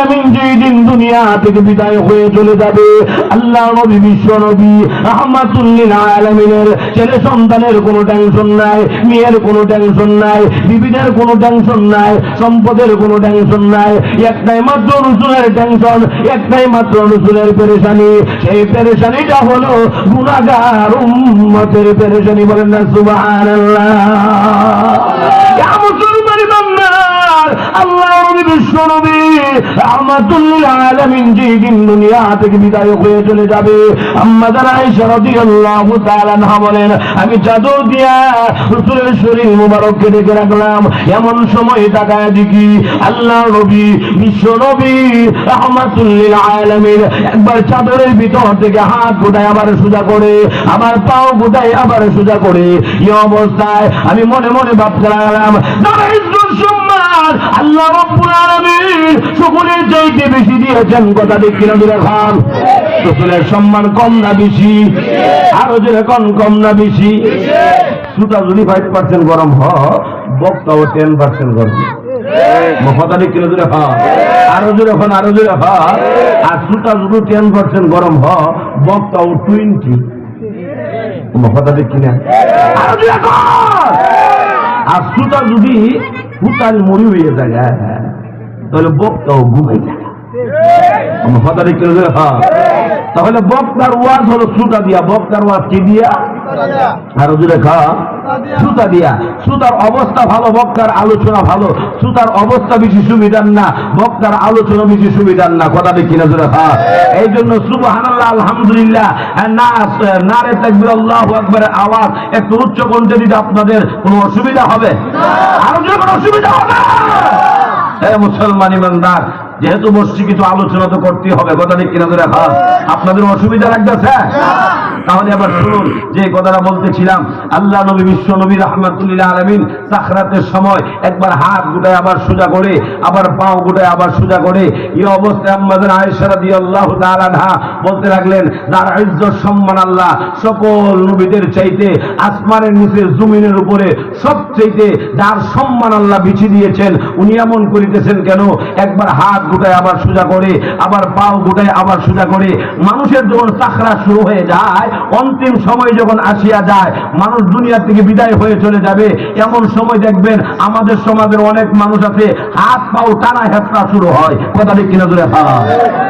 আলামিন যেই দিন দুনিয়া থেকে বিদায় হয়ে চলে যাবে, আল্লাহ নবী, বিশ্ব নবী, রহমাতুল্লিল আলামিনের ছেলে সন্তানের কোনো টেনশন নাই, মেয়ের কোনো টেনশন নাই, বিবিদের কোনো টেনশন নাই, সম্পদের কোনো টেনশন নাই, একটাই মাত্র রসুলের টেনশন একটাই মাত্র রসুলের পেরেশানি। সেই পেরেশানিটা হলো গুণাগার উম্মতের পেরেশানি। বলেন না মুসলমান! বান্দার আমি চাদর দিয়া রাসূলের শরীর মুবারককে ডেকে রাখলাম, এমন সময় তাকায় দেখি আল্লাহ নবী, বিশ্ব নবী, রহমাতুল্লিল আলামিন একবার চাদরের ভিতর থেকে হাত গোটায় আবার সোজা করে, আবার পাও গোটায় আবার সোজা করে, এই অবস্থায় আমি মনে মনে ভাবতে লাগলাম সম্মান। আল্লাহ রব্বুল আলামিন সকলের চাইতে বেশি দিয়েছেন কথা ঠিক কিনা দূরে খান সকলের সম্মান কম না বেশি? আরও জোরে কম কম না বেশি? সুতা যদি ফাইভ পার্সেন্ট গরম হ বক্তাও টেন পার্সেন্ট গরম। কথা ঠিক কিনা দূরে খা আরও জোরে খান আরও জোরে খা আর সুতা যদি টেন পার্সেন্ট গরম হ বক্তাও টোয়েন্টি কথা ঠিক কিনা? আরও জোরে সুতা যদি হুতাল মরি হয়ে যায় হ্যাঁ, তাহলে বক্তাও ঘুমাই যায় হ্যাঁ। তাহলে বক্তার ওয়াজ হলো সুতা দিয়া বক্তার ওয়াজ কি দিয়া আর ওদের খা। সুতা দিয়া। সুতার অবস্থা ভালো বক্তার আলোচনা ভালো। সুতার অবস্থা বেশি সুবিধার না বক্তার আলোচনা বেশি সুবিধার না। কথা দেখি না খা। এই জন্য সুবহানাল্লাহ আলহামদুলিল্লাহ না না রে তাকবীর আল্লাহু আওয়াজ একটু উচ্চ কণ্ঠে দিতে আপনাদের কোনো অসুবিধা হবে? আরও কোনো অসুবিধা হবে? হ্যাঁ মুসলমান ইমানদার যেহেতু বসছি কিছু আলোচনা তো করতেই হবে, কথা ঠিক কিনা ধরে হ্যাঁ আপনাদের অসুবিধা লাগতেছে? তাহলে আবার শুনুন, যে কথাটা বলতেছিলাম, আল্লাহ নবী, বিশ্ব নবী রহমাতুল্লাহ আলমিন সাখরাতের সময় একবার হাত গুটায় আবার সোজা করে, আবার পাও গুটায় আবার সোজা করে, এই অবস্থায় আমাদের আয়েশারা দিয়ে আল্লাহ তাআলা বলতে লাগলেন, যার ইজ্জত সম্মান আল্লাহ সকল নবীদের চাইতে আসমানের নিচে জমিনের উপরে সবচাইতে যার সম্মান আল্লাহ বিছিয়ে দিয়েছেন, উনি এমন করিতেছেন কেন? একবার হাত গুটায় আবার সোজা করে, আবার পাও গুটায় আবার সোজা করে। মানুষের যখন চাকরা শুরু হয়ে যায়, অন্তিম সময় যখন আসিয়া যায়, মানুষ দুনিয়া থেকে বিদায় হয়ে চলে যাবে। এমন সময় দেখবেন আমাদের সমাজের অনেক মানুষ আছে হাত পাও টানা হেঁচড়া শুরু হয়। কথা ঠিক কিনা ধরে হ্যাঁ।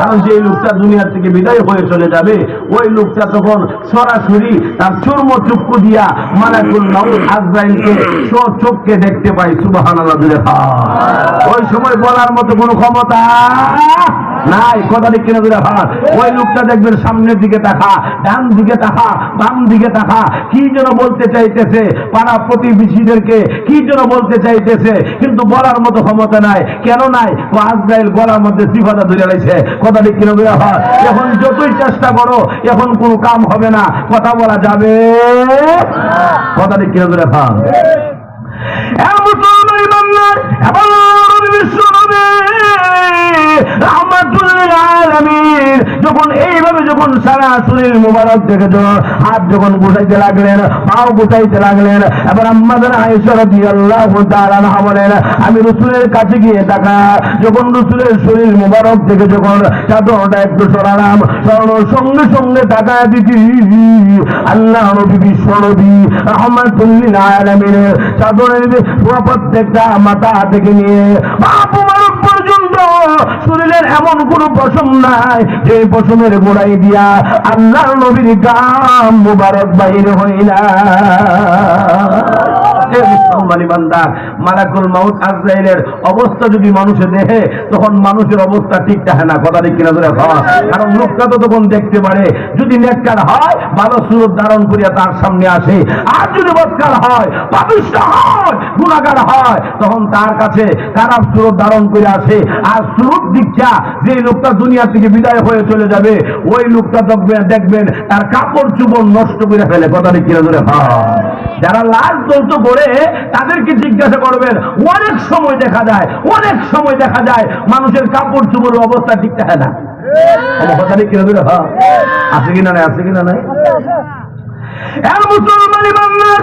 কারণ যে লোকটা দুনিয়ার থেকে বিদায় হয়ে চলে যাবে, ওই লোকটা তখন সরাসরি তার চর্ম চক্ষু দিয়া মালাকুল আজরাইলকে চোখকে দেখতে পাই সুবাহ ওই সময় বলার মতো কোনো ক্ষমতা নাই, কথা ঠিক কিনা হাত ওই লোকটা দেখবেন সামনের দিকে তাকা ডান দিকে তাকা বাম দিকে তাকা কি যেন বলতে চাইতেছে, পাড়া প্রতিবেশীদেরকে কি যেন বলতে চাইতেছে, কিন্তু বলার মতো ক্ষমতা নাই। কেন নাই? ও আজরাইল গলার মধ্যে সিফাটা ধরে লাইছে কথা ঠিক কিনা হাত এখন যতই চেষ্টা করো, এখন কোনো কাম হবে না। কথা বলা যাবে? কথা ঠিক কিনা দিলে হাত মুসলমান বাংলার বিশ্ব যখন এইভাবে যখন সারা শরীর মুবারক যখন হাত যখন লাগলেন, পাও লাগলেন, এবার তাআলা বলেন, আমি রসুলের কাছে গিয়ে টাকা যখন রসুলের শরীর মুবারক থেকে যখন চাদরটা একটু সরালাম, সরানোর সঙ্গে সঙ্গে টাকা দিতি। আল্লাহ নবী নবী রহমাতুল্লিল চাদরের প্রত্যেকটা মাথা থেকে নিয়ে বাপ পর্যন্ত শরীরের এমন কোন পশম নাই যে পশমের গোড়াই দিয়া আল্লাহ নবীর গাম মুবারক বাহির হইলা ইমানদার মালাকুল আজরাইলের অবস্থা যদি মানুষের দেহে তখন মানুষের অবস্থা ঠিক থাকে না, কথা কিনা ধরে কারণ লোকটা তো তখন দেখতে পারে, যদি নেককার হয়, ভালো সুরত ধারণ করিয়া তার সামনে আসে। আর যদি বৎকার হয়, পাপিষ্ট হয় হয়, তখন তার কাছে খারাপ সুরত ধারণ করে আসে। আর সুরত দীক্ষা যে লোকটা দুনিয়া থেকে বিদায় হয়ে চলে যাবে, ওই লোকটা দেখবেন তার কাপড় চুপড় নষ্ট করে ফেলে, কথা ঠিক কিনা ধরে হয় যারা দৌত করে তাদেরকে জিজ্ঞাসা করবেন অনেক সময় দেখা যায় অনেক সময় দেখা যায় মানুষের কাপড় চুপড়ের অবস্থা ঠিক থাকে না। কথা ঠিক কিনা আছে কিনা নাই? আছে কিনা নাই? মুসলমান এবং বিশ্বনবী রহমাতুল্লিল আলামিনের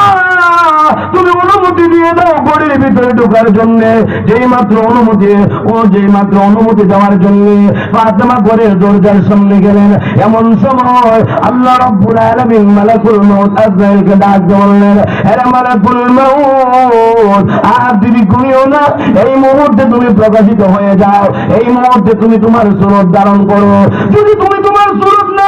তুমি অনুমতি দিয়ে দাও ঘরের ভিতরে ঢোকার জন্য। যেই মাত্র অনুমতি, ও যেই মাত্র অনুমতি দেওয়ার জন্য ফাতেমা ঘরের দরজার সামনে গেলেন। এমন সময় আল্লাহ রব্বুল আলামিন মালাকুল মউত আজরাইলকে ডাক বললেন, এরে মালাকুল মউত, আর তুমি ঘুমিও না। এই মুহূর্তে তুমি প্রকাশিত হয়ে যাও। এই মুহূর্তে তুমি তোমার সুরত ধারণ করো। যদি তুমি তোমার সুরত না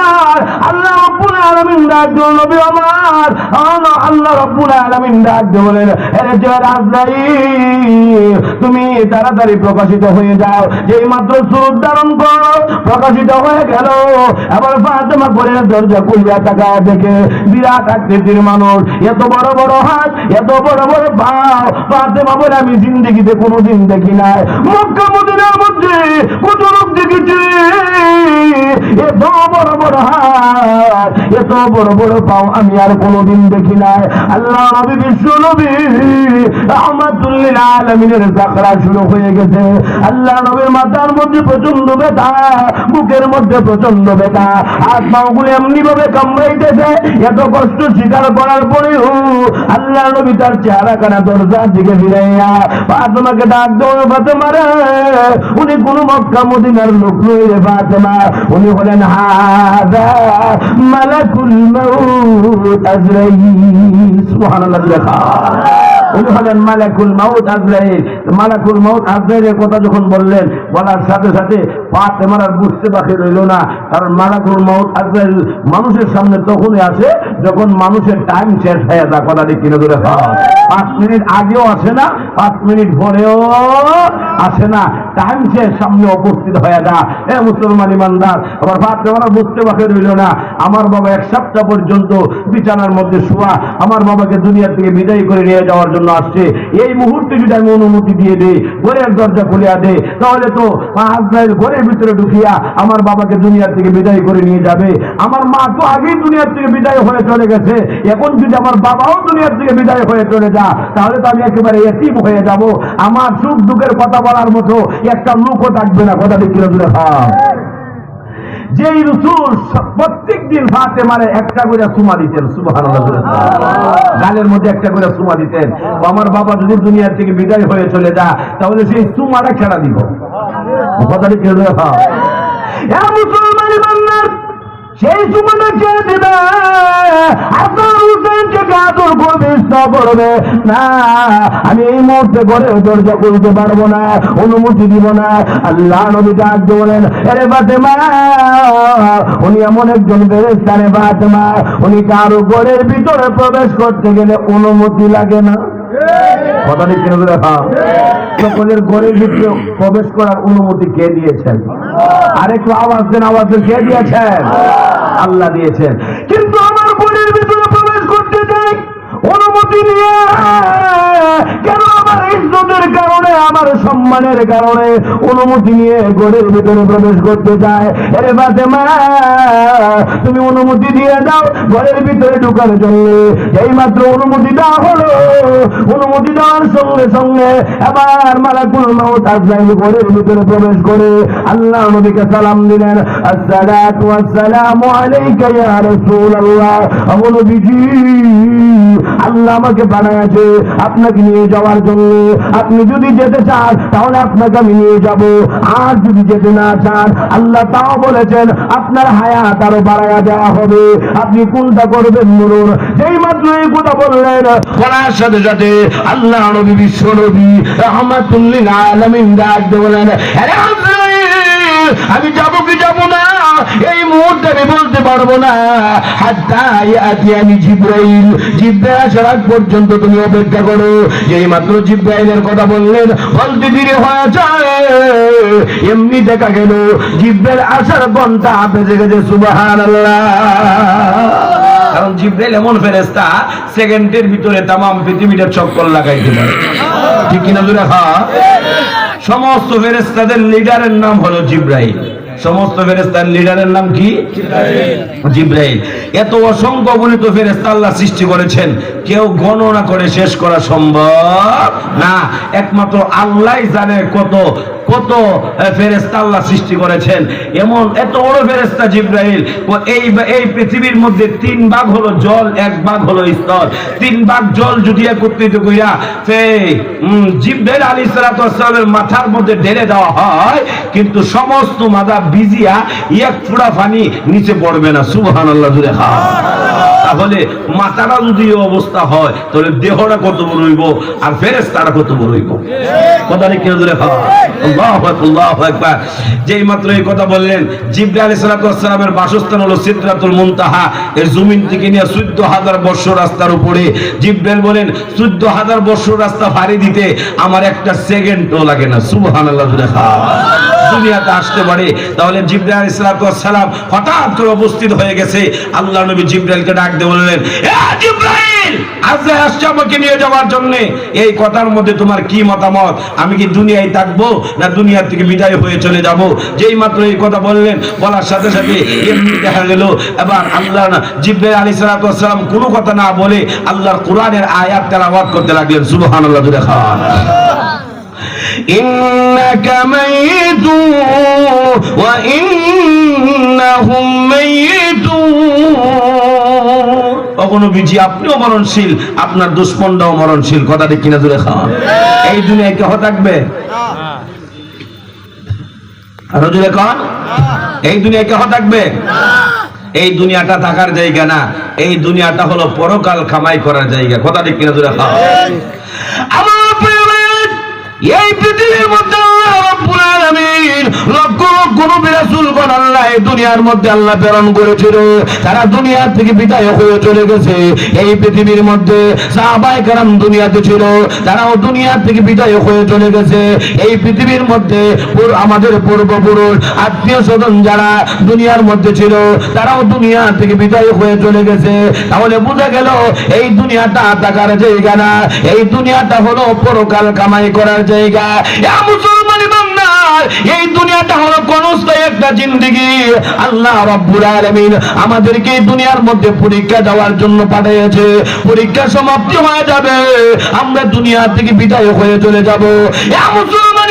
ইমানদার আল্লাহ রব্বুল আলামিন ডাক নবী আমার আল্লাহ রব্বুল আলামিন ডাক বলেন এরে যে রাজদাই তুমি তাড়াতাড়ি প্রকাশিত হয়ে যাও। যেই মাত্র সুর ধারণ করো, প্রকাশিত হয়ে গেল। আবার ফাতেমা করে দরজা খুলিয়া টাকা দেখে, বিরাট আকৃতির মানুষ। এত বড় বড় হাত, এত বড় বড় পাও। ফাতেমা বলে, আমি জিন্দগিতে কোনোদিন দেখি নাই। মক্কা মদিনার মধ্যে কত লোক দেখেছি। এত বড় বড় এত বড় বড় পাও আমি আর কোনোদিন দেখি নাই। আল্লাহ নবী, বিশ্ব নবী আলমিনের যাত্রা শুরু হয়ে গেছে। আল্লাহ নবীর মাথার মধ্যে প্রচণ্ড ব্যথা, বুকের মধ্যে প্রচণ্ড ব্যথা। হাত পাগুলো এমনি ভাবে কামড়াইতেছে, এত কষ্ট স্বীকার করার পরেও আল্লাহ নবী তার চেহারা কানা দরজার দিকে ফিরাইয়া ফাতেমাকে ডাক দেওয়া, ফাতেমা রে, উনি কোন মক্কা মদিনার লোক নই রে, ফাতেমা। উনি হলেন হাদা মালাকুল মাউত আজরাইল সুবহানাল্লাহ লেখা উনি হলেন মালাকুল আজরাইল। মালাকুল আজরাইলের কথা যখন বললেন, বলার সাথে সাথে ফাতেমার আর বুঝতে বাকি রইল না, কারণ মালাকুল মাউত আজরাইল মানুষের সামনে তখনই আসে যখন মানুষের টাইম শেষ হয়ে যায় কথাটি কিনে ধরে পাঁচ মিনিট আগেও আসে না, পাঁচ মিনিট পরেও আসে না টাইম শেষ, সামনে উপস্থিত হয়ে যা। এ মুসলমান ইমানদার, আবার ফাতেমার আর বুঝতে বাকি রইল না। আমার বাবা এক সপ্তাহ পর্যন্ত বিছানার মধ্যে শোয়া, আমার বাবাকে দুনিয়া থেকে বিদায় করে নিয়ে যাওয়ার জন্য আসছে। এই মুহূর্তে যদি আমি অনুমতি দিয়ে দেই, ঘরের দরজা খুলিয়া দে তাহলে তো আজরাইল ঘরের ভিতরে ঢুকিয়া আমার বাবাকে দুনিয়ার থেকে বিদায় করে নিয়ে যাবে। আমার মা তো আগেই দুনিয়ার থেকে বিদায় হয়ে চলে গেছে। এখন যদি আমার বাবাও দুনিয়ার থেকে বিদায় হয়ে চলে যা তাহলে তো আমি একেবারে এতিম হয়ে যাব। আমার সুখ দুঃখের কথা বলার মতো একটা লোকও থাকবে না। কথা দূরে হ্যাঁ যেই রসুল প্রত্যেক দিন ভাতে মারে একটা করে সুমা দিতেন গালের মধ্যে একটা করে সুমা দিতেন। আমার বাবা যদি দুনিয়ার থেকে বিদায় হয়ে চলে যা তাহলে সেই সুমাটা খেলা দিব মুসলমান সেই সুমাটা খেয়ে দিবে। ইচ্ছা করবে না, আমি এই মুহূর্তে ঘরে দরজা খুলতে পারব না, অনুমতি দিব না। আল্লাহ নবী ডাক বলেন আরে ফাতেমা, উনি এমন একজন বেরেস্তানে ফাতেমা। উনি কারও ঘরের ভিতরে প্রবেশ করতে গেলে অনুমতি লাগে না? কথা ঠিক কিনা বলে? হ্যাঁ। সকলের ঘরের ভিতরে প্রবেশ করার অনুমতি কে দিয়েছেন? আরেকটু আওয়াজ দেন, আওয়াজ কে দিয়েছেন? আল্লাহ দিয়েছেন। কিন্তু অনুমতি আমার সম্মানের কারণে অনুমতি নিয়ে ঘরের ভিতরে প্রবেশ করতে চায় আরে ফাতেমা তুমি অনুমতি দিয়ে দাও ভিতরে ঢুকার জন্য এই মাত্র অনুমতি দেওয়া হলো অনুমতি দেওয়ার সঙ্গে সঙ্গে এবার মালাকুল মাউত আজরাইল ঘরের ভিতরে প্রবেশ করে আল্লাহ নবীকে সালাম দিলেন, আসসালাতু আলাইকা ইয়া ও নবীজি। আল্লাহ আমাকে বানায়াছে আপনাকে নিয়ে যাওয়ার জন্য। আপনি যদি যেতে চান তাহলে আপনাকে আমি নিয়ে যাব। আর যদি যেতে না চান আল্লাহ তাও বলেছেন আপনার হায়াত আরও বাড়ায়া দেওয়া হবে। আপনি কোনটা করবেন বলুন। যেই মাত্র এই কথা বললেন বলার সাথে সাথে আল্লাহ নবী বিশ্ব নবী রহমাতুল্লিল আলামিন ডাক বলেন "আরে আজরাইল, আমি যাব কি যাব না? এই মুহূর্তে আমি বলতে পারব না। আমি জিব্রাইল। জিব্রাইল আসার আগ পর্যন্ত তুমি অপেক্ষা করো। যেই মাত্র জিব্রাইলের কথা বললেন বলতে ধীরে হয়ে যায়। এমনি দেখা গেল, জিব্রাইল আসার ঘণ্টা বেজে গেছে, সুবহানাল্লাহ। কারণ জিব্রাইল এমন ফেরেস্তা সেকেন্ডের ভিতরে তামাম পৃথিবীটা চক্কর লাগাইতে পারে ঠিক কিনা জুড়ে খা সমস্ত ফেরেস্তাদের লিডারের নাম হলো জিব্রাইল। সমস্ত ফেরেস্তার লিডারের নাম কি? জিব্রাইল। এত অসংখ্য গণিত ফেরেস্তা আল্লাহ সৃষ্টি করেছেন। কেউ গণনা করে শেষ করা সম্ভব না। একমাত্র আল্লাহ জানে কত কত ফেরেস্তা আল্লাহ সৃষ্টি করেছেন। এমন এত বড় ফেরেস্তা জিব্রাইল। ও এই এই পৃথিবীর মধ্যে তিন ভাগ হলো জল এক ভাগ হলো স্তর। তিন ভাগ জল যদি একত্রিত কইরা সে উম, জিব্রাইল আলী সালামের মাথার মধ্যে ঢেলে দেওয়া হয় কিন্তু সমস্ত মাথা ভিজিয়া এক ফুড়া পানি নিচে পড়বে না। সুবহান আল্লাহ জুড়ে তাহলে মাথাটা যদি অবস্থা হয়, তাহলে দেহটা কত বড় হইব আর ফেরেস্তাটা কত বড় হইব? কথা নেই কেউ আল্লাহু আল্লাহু। যেই মাত্র এই কথা বললেন বাসস্থান হলো মুনতাহা। জমিন থেকে নিয়ে 14000 বর্ষ রাস্তার উপরে। জিব্রাইল বলেন 14000 বর্ষ রাস্তা পাড়ি দিতে আমার একটা সেকেন্ডও লাগে না। সুবহানাল্লাহ জুড়ে খাওয়া দুনিয়াতে আসতে পারে, তাহলে জিব্রাইল সালাম হঠাৎ করে উপস্থিত হয়ে গেছে। আল্লাহ নবী জিব্রাইলকে ডাক দিয়ে বললেন জিব্রাইল যেই মাত্র এই কথা বললেন, বলার সাথে সাথে দেখা কথা না বলে আয়াত করতে লাগলেন। إنك ميت وإنهم ميتون কখনো বিজি আপনিও মরণশীল আপনার দুশ্মনটাও মরণশীল কথা ঠিক কিনা দূরে খাওয়া এই দুনিয়ায় কেহ থাকবে আরো জুড়ে কন এই দুনিয়ায় কেহ থাকবে এই দুনিয়াটা থাকার জায়গা না এই দুনিয়াটা হলো পরকাল কামাই করার জায়গা কথা ঠিক কিনা দূরে খাওয়া আমার প্রিয় ভাই, এই পৃথিবীর মধ্যে দুনিয়ার মধ্যে ছিল। তারাও আমাদের পূর্বপুরুষ, আত্মীয় স্বজন যারা দুনিয়ার মধ্যে ছিল, তারাও দুনিয়া থেকে বিদায় হয়ে চলে গেছে। তাহলে বোঝা গেল, এই দুনিয়াটা থাকার জায়গা না। এই দুনিয়াটা হলো পরকাল কামাই করার জায়গা। এই দুনিয়াটা হলো ক্ষণস্থায়ী একটা জিন্দিগি। আল্লাহ আমাদেরকে এই দুনিয়ার মধ্যে পরীক্ষা দেওয়ার জন্য পাঠিয়েছে। পরীক্ষা সমাপ্তি হয়ে যাবে। আমরা দুনিয়া থেকে বিদায় হয়ে চলে যাব। মুসলমান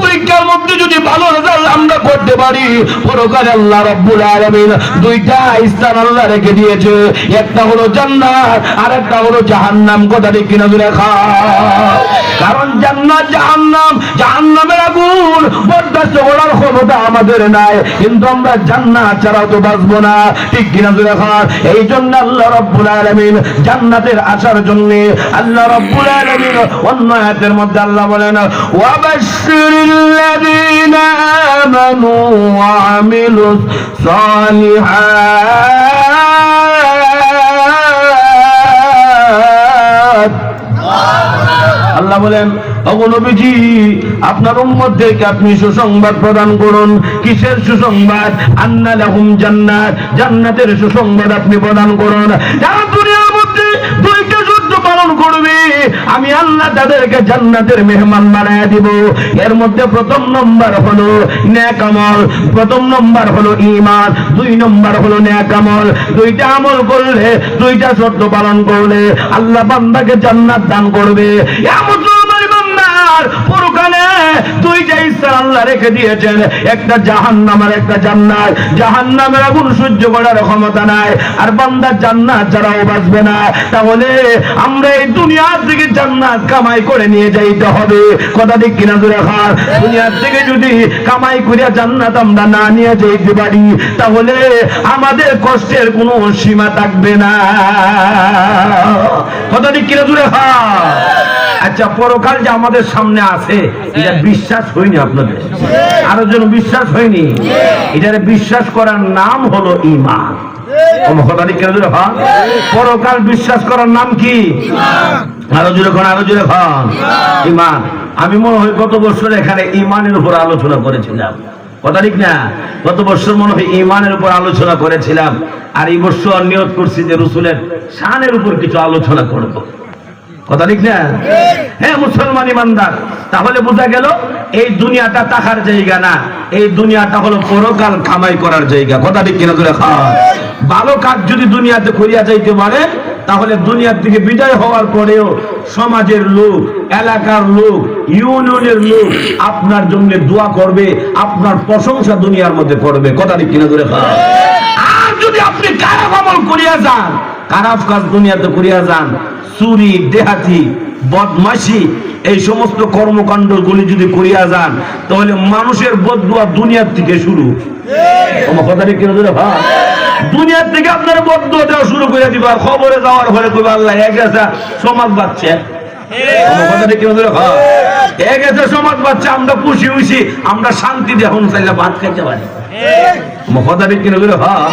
পরীক্ষার মধ্যে যদি ভালো রেজাল্ট আমরা করতে পারি, পরকালে আল্লাহ রাব্বুল আলামিন দুইটা স্থান আল্লাহ রেখে দিয়েছে। একটা হলো জান্নাত আর একটা হলো জাহান্নাম। কথা দূরে কারণ জান্নাত জাহান্নাম, জাহান্নামের আগুন, বরদাস্ত করার ক্ষমতা আমাদের নাই। কিন্তু আমরা জান্নাত ছাড়াও তো বাঁচবো না। ঠিক কিনা দূরে এই জন্য আল্লাহ রাব্বুল আলামিন জান্নাতের আসার জন্য আল্লাহ রাব্বুল আলামিন অন্য আয়াতের মধ্যে আল্লাহ বলেন ওয়াবাশশিরিল লাযীনা আমানু ওয়া আমিলুস সালিহাত আল্লাহ বলেন অগনবীজি আপনার উম্মতদেরকে আপনি সুসংবাদ প্রদান করুন। কিসের সুসংবাদ? আন্না লাহুম জান্নাত। জান্নাতের সুসংবাদ আপনি প্রদান করুন। যারা দুনিয়ার মধ্যে দুইটা পালন করবে, আমি আল্লাহ তাদেরকে জান্নাতের মেহমান বানায় দিব। এর মধ্যে প্রথম নম্বর হলো ন্যাকামল, প্রথম নম্বর হলো ইমান দুই নম্বর হলো ন্যাকামল। দুইটা আমল করলে, দুইটা শর্ত পালন করলে আল্লাহ বান্দাকে জান্নাত দান করবে। ইয়া বান্দার পরকালে দুইটা ইচ্ছা আল্লাহ রেখে দিয়েছেন, একটা জাহান্নামের একটা জান্নাত। জাহান্নামের আগুন সহ্য করার ক্ষমতা নাই, আর বান্দা জান্নাত ছাড়াও বাঁচবে না। তাহলে আমরা এই দুনিয়ার থেকে জান্নাত কামাই করে নিয়ে যাইতে হবে। কথা ঠিক কিনা দূরে খান? দুনিয়ার থেকে যদি কামাই করে জান্নাত আমরা না নিয়ে যাইতে পারি, তাহলে আমাদের কষ্টের কোনো সীমা থাকবে না। কথা ঠিক কিনা দূরে খান? আচ্ছা পরকাল যে আমাদের সামনে আছে এটা বিশ্বাস হয়নি আপনাদের। আরও যেন বিশ্বাস হয়নি এটারে বিশ্বাস করার নাম হলো ইমান পরকাল বিশ্বাস করার নাম কি? আরও জোরে খান আরও জোরে খান ইমান আমি মনে হয় গত বছর এখানে ইমানের উপর আলোচনা করেছিলাম। কথা ঠিক না? গত বছর মনে হয় ইমানের উপর আলোচনা করেছিলাম। আর এই বছর নিয়ত করছি যে রসুলের শানের উপর কিছু আলোচনা করব। কথা ঠিক না? হ্যাঁ মুসলমান ইমানদার। তাহলে বোঝা গেল এই দুনিয়াটা টাকার জায়গা না। এই দুনিয়াটা হলো পরকাল কামাই করার জায়গা। কথা ঠিক কিনা খাওয়া? ভালো কাজ যদি দুনিয়াতে করিয়া যাইতে পারে তাহলে দুনিয়ার থেকে বিদায় হওয়ার পরেও সমাজের লোক এলাকার লোক ইউনিয়নের লোক আপনার জন্য দোয়া করবে আপনার প্রশংসা দুনিয়ার মধ্যে করবে। কথা ঠিক কিনা খাওয়া? আর যদি আপনি খারাপ আমল করিয়া যান খারাপ কাজ দুনিয়াতে করিয়া যান। চুরি দেহাতি বদমাসি এই সমস্ত কর্মকাণ্ড গুলি যদি করিয়া যান তাহলে মানুষের বদুয়া দুনিয়ার থেকে শুরু। আমার কথাটা কেন ধরে ভাই? দুনিয়ার থেকে আপনার বদুয়া দেওয়া শুরু করে দিবা খবরে যাওয়ার পরে কইবা আল্লাহ এক গেছে সমাজ বাচ্চা আমার কথাটা কেন ধরে ভাই? এক গেছে সমাজ বাচ্চা আমরা খুশি হইছি আমরা শান্তি দেখুন চাইলে ভাত খাইতে পারি। মহদাবি কিনে করে হয়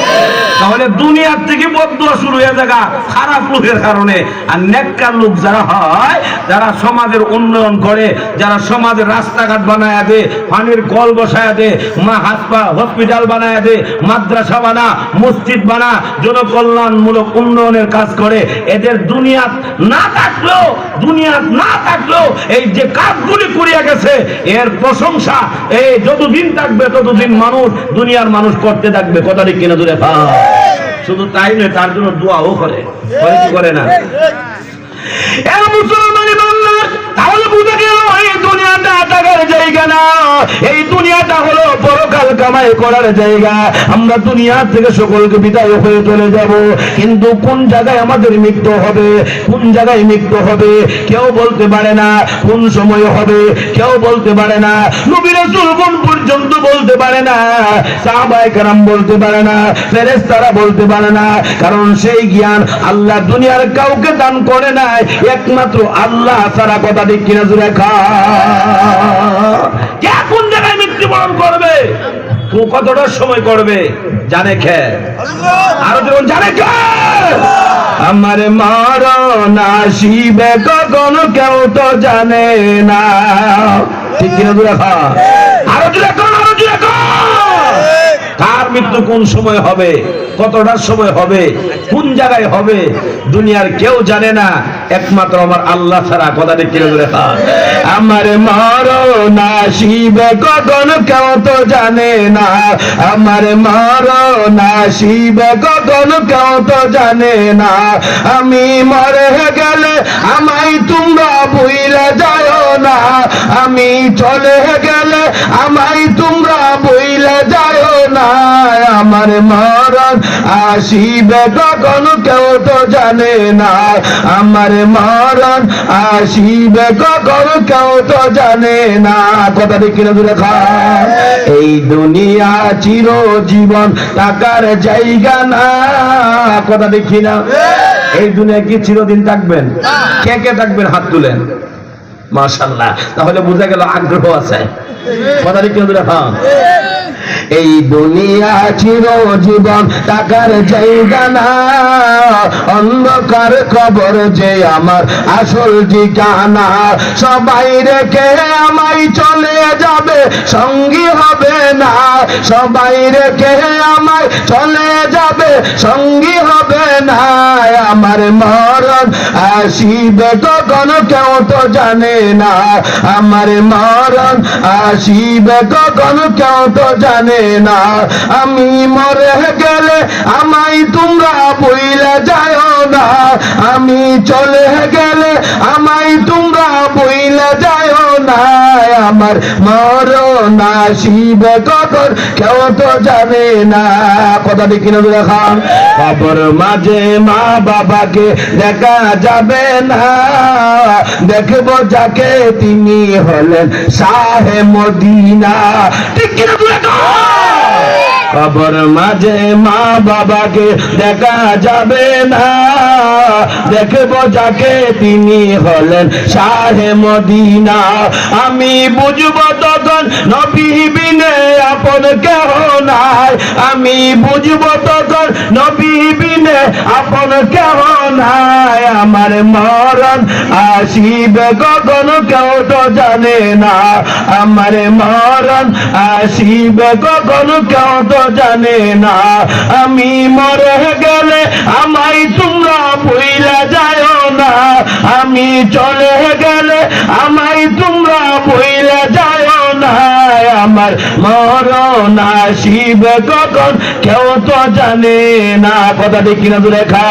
তাহলে দুনিয়ার থেকে বদুয়া শুরু হয়ে যাগা, খারাপ লোকের কারণে। আর নেককার লোক যারা হয়, যারা সমাজের উন্নয়ন করে, যারা সমাজের রাস্তাঘাট বানায় দে, পানির কল বসায় দে, মা হাত হসপিটাল বানায় দে, মাদ্রাসা বানা, মসজিদ বানা, জনকল্যাণমূলক উন্নয়নের কাজ করে, এদের দুনিয়াত না থাকলেও, দুনিয়াত না থাকলেও এই যে কাজগুলি করিয়া গেছে, এর প্রশংসা, এই যতদিন থাকবে ততদিন মানুষ, দুনিয়ার মানুষ করতে থাকবে কথা ঠিক কিনা দূরে শুধু তাই নয় তার জন্য দোয়াও করে। করে কি করে না? মুসলমানি বাংলা তাহলে বুঝে দুনিয়াটা টাকার জায়গা না। এই দুনিয়াটা হলো পরকাল কামাই করার জায়গা। আমরা দুনিয়া থেকে সকলকে বিদায় হয়ে চলে যাব। কিন্তু কোন জায়গায় আমাদের মৃত্যু হবে? কোন জায়গায় মৃত্যু হবে? কেউ বলতে পারে না কোন সময় হবে। কেউ বলতে পারে না। নবী রাসূল কোন পর্যন্ত বলতে পারে না। সাহাবায়ে কেরাম বলতে পারে না। ফেরেশতারা বলতে পারে না। কারণ সেই জ্ঞান আল্লাহ দুনিয়ার কাউকে দান করে নাই। একমাত্র আল্লাহ ছাড়া কথা ঠিক কিনা জুড়ে খা কে কোন জায়গায় মৃত্যুবরণ করবে? তো কতটার সময় করবে? জানে খে আরও জানে কে? আমার মরণ আসিবে কখন? কেউ তো জানে না। ঠিক কিনা খা আরও কর। কার মৃত্যু কোন সময় হবে? কতটার সময় হবে? কোন জায়গায় হবে? দুনিয়ার কেউ জানে না। একমাত্র আমার আল্লাহ ছাড়া কথা দেখতে বলে আমার মরণ আসিবে কখন কেউ তো জানে না। আমার মরণ আসিবে কখন কেউ তো জানে না। আমি মরে গেলে আমায় তোমরা বইলে যায় না। আমি চলে গেলে আমায় তোমরা বইলে যায় না। আমার মরণ আসিবে কখন কেউ তো জানে না। আমার মরণ আসিবে কখন কেউ তো জানে না। কথা দেখি না দূরে এই দুনিয়া চির জীবন টাকার জায়গা না। কথা দেখি না এই দুনিয়া কি চিরদিন থাকবেন? কে কে থাকবেন? হাত তুলেন। মাশাল্লাহ তাহলে বোঝা গেল আগ্রহ আছে। এই দুনিয়া চির জীবন টাকার জায়গা না। অন্ধকার কবর যে আমার আসল ঠিকানা। সবাই রেখে আমায় চলে যাবে, সঙ্গী হবে না। সবাই রেখে আমায় চলে যাবে, সঙ্গী হবে না। আমার মরণ আসিবে কখন, কেউ তো জানে না, আমার মরণ আসিবে কখন? কেউ তো জানে না। আমি মরে গেলে আমাই তোমরা বইলে যায় না। আমি চলে গেলে আমাই তোমরা বইলে যায় আমার মরণ আসিবে কখন? কেউ তো জানে না। কথা ঠিক কিনা দেখান কবর মাঝে মা বাবাকে দেখা যাবে না। দেখব যাকে তিনি হলেন শাহে মদিনা। ঠিক কিনা দুরা খবর মাঝে মা বাবাকে দেখা যাবে না। দেখব যাকে তিনি হলেন শাহে মদিনা। আমি বুঝব তখন নবী বিনে আপন কেহ নাই। আমি বুঝব তখন নবী বিনে আপন কেহ নাই। আমার মরণ আসিবে কখন কেউ তো জানে না। আমার মরণ আসিবে কখন কেউ তো জানে না, আমি মরে গেলে আমায় তোমরা বইলা যায় না। আমি চলে গেলে আমায় তোমরা বইলা যায় না। আমার মরণ আসিবে কখন, কেউ তো জানে না। কথা ঠিক কিনা দূরে খা।